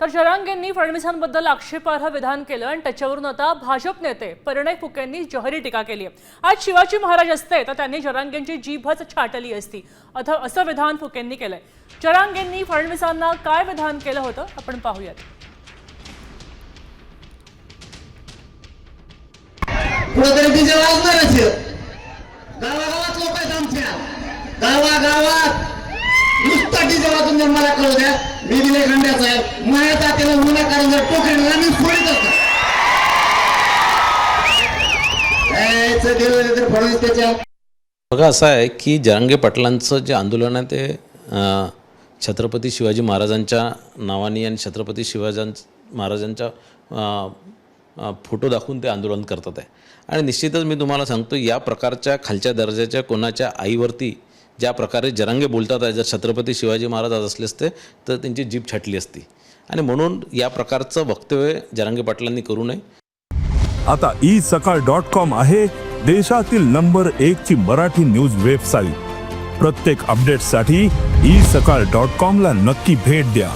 तर जरांगेंनी फडणवीसांबद्दल आक्षेपार्ह विधान केलं आणि त्याच्यावरून आता भाजप नेते परिणय फुकेंनी जहरी टीका केली आहे. आज शिवाजी महाराज असते तर त्यांनी जरांगेंची जीभच छाटली असती. अथ असं विधान फुकेंनी केलंय. जरांगेंनी फडणवीसांना काय विधान केलं होतं? आपण पाहूयात. कुठेतरी वाजणारच गावागावात लोक आहेत आमच्या. गावागावात. नुसता डीजे वाजून मला कळू द्या. खंड्याचा आहे. माझ्या तात्याला मुला कारण जर टोकरीला मी फोडीत असतो फडणवीस त्याच्या. बघा असं आहे की जरांगे पाटलांचं जे आंदोलन आहे ते छत्रपती शिवाजी महाराजांच्या नावाने आणि छत्रपती शिवाजां महाराजांच्या फोटो दाखवून ते आंदोलन करतात आहे. आणि निश्चितच मी तुम्हाला सांगतो या प्रकारच्या खालच्या दर्जाच्या कोणाच्या आईवरती ज्या प्रकारे जरांगे बोलतात जर छत्रपती शिवाजी महाराज आज असले असते तर त्यांची जीभ छाटली असती. आणि म्हणून या प्रकारचं वक्तव्य जरांगे पाटलांनी करू नये. आता ई सकाळ डॉट कॉम आहे देशातील नंबर एक ची मराठी न्यूज वेबसाईट प्रत्येक अपडेटसाठी ई सकाळ डॉट कॉम ला नक्की भेट द्या.